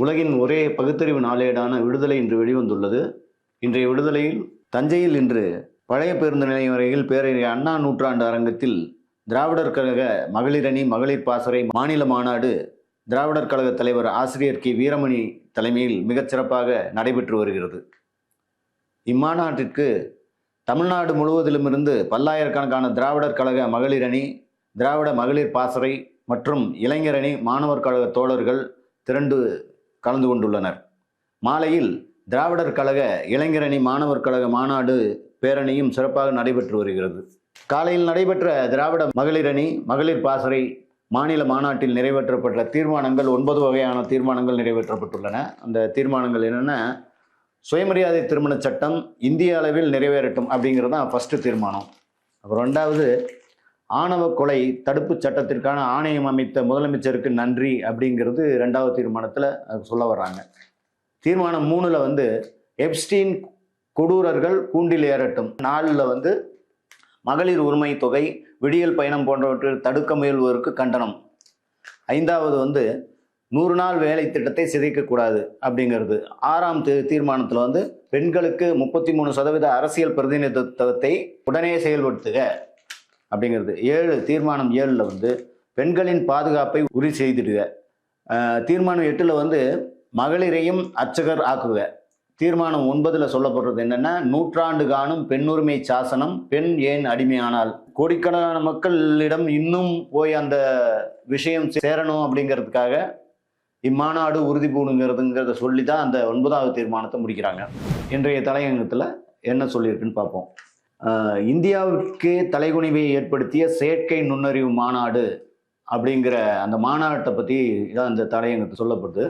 உலகின் ஒரே பகுத்தறிவு நாளேடான விடுதலை இன்று வெளிவந்துள்ளது. இன்றைய விடுதலையில் தஞ்சையில் இன்று பழைய பேருந்து நிலையம் வரையில் பேரறிஞர் அண்ணா நூற்றாண்டு அரங்கத்தில் திராவிடர் கழக மகளிரணி மகளிர் பாசறை மாநில மாநாடு திராவிடர் கழக தலைவர் ஆசிரியர் கி. வீரமணி தலைமையில் மிகச்சிறப்பாக நடைபெற்று வருகிறது. இம்மாநாட்டிற்கு தமிழ்நாடு முழுவதிலுமிருந்து பல்லாயிரக்கணக்கான திராவிடர் கழக மகளிரணி திராவிட மகளிர் பாசறை மற்றும் இளைஞரணி மாணவர் கழக தோழர்கள் திரண்டு கலந்து கொண்டுள்ளனர். மாலையில் திராவிடர் கழக இளைஞரணி மாணவர் கழக மாநாடு பேரணியும் சிறப்பாக நடைபெற்று வருகிறது. காலையில் நடைபெற்ற திராவிட மகளிரணி மகளிர் பாசறை மாநில மாநாட்டில் நிறைவேற்றப்பட்ட தீர்மானங்கள் ஒன்பது வகையான தீர்மானங்கள் நிறைவேற்றப்பட்டுள்ளன. அந்த தீர்மானங்கள் என்னென்ன சுயமரியாதை திருமண சட்டம் இந்திய அளவில் நிறைவேறட்டும் அப்படிங்கிறது தான் ஃபஸ்ட்டு தீர்மானம். அப்புறம் ரெண்டாவது ஆணவ கொலை தடுப்பு சட்டத்திற்கான ஆணையம் அமைத்த முதலமைச்சருக்கு நன்றி அப்படிங்கிறது ரெண்டாவது தீர்மானத்தில் சொல்ல வர்றாங்க. தீர்மானம் மூணில் வந்து எப்ஸ்டீன் கொடூரர்கள் கூண்டில் ஏறட்டும். நாலில் வந்து மகளிர் உரிமை தொகை விடியல் பயணம் போன்றவற்றில் தடுக்க முயல்வோருக்கு கண்டனம். ஐந்தாவது வந்து நூறு நாள் வேலை திட்டத்தை சிதைக்கக்கூடாது அப்படிங்கிறது. ஆறாம் தீ தீர்மானத்தில் வந்து பெண்களுக்கு முப்பத்தி மூணு சதவீத அரசியல் பிரதிநிதித்துவத்தை உடனே செயல்படுத்துக. அப்படிங்கிறது. ஏழு தீர்மானம் ஏழில் வந்து பெண்களின் பாதுகாப்பை உறுதி செய்திடுக. தீர்மானம் எட்டில் வந்து மகளிரையும் அர்ச்சகர் ஆக்குக. தீர்மானம் ஒன்பதில் சொல்லப்படுறது என்னென்னா நூற்றாண்டு காணும் பெண்ணுரிமை சாசனம் பெண் ஏன் அடிமையானால். கோடிக்கணக்கான மக்களிடம் இன்னும் போய் அந்த விஷயம் சேரணும் அப்படிங்கிறதுக்காக இம்மாநாடு உறுதி பூணுங்கிறதுங்கிறத சொல்லி தான் அந்த ஒன்பதாவது தீர்மானத்தை முடிக்கிறாங்க. இன்றைய தலையங்கத்தில் என்ன சொல்லியிருக்குன்னு பார்ப்போம். இந்தியாவிற்கு தலைகுனிவை ஏற்படுத்திய செயற்கை நுண்ணறிவு மாநாடு அப்படிங்கிற அந்த மாநாட்டை பற்றி தான் அந்த தலையங்கத்து சொல்லப்படுது.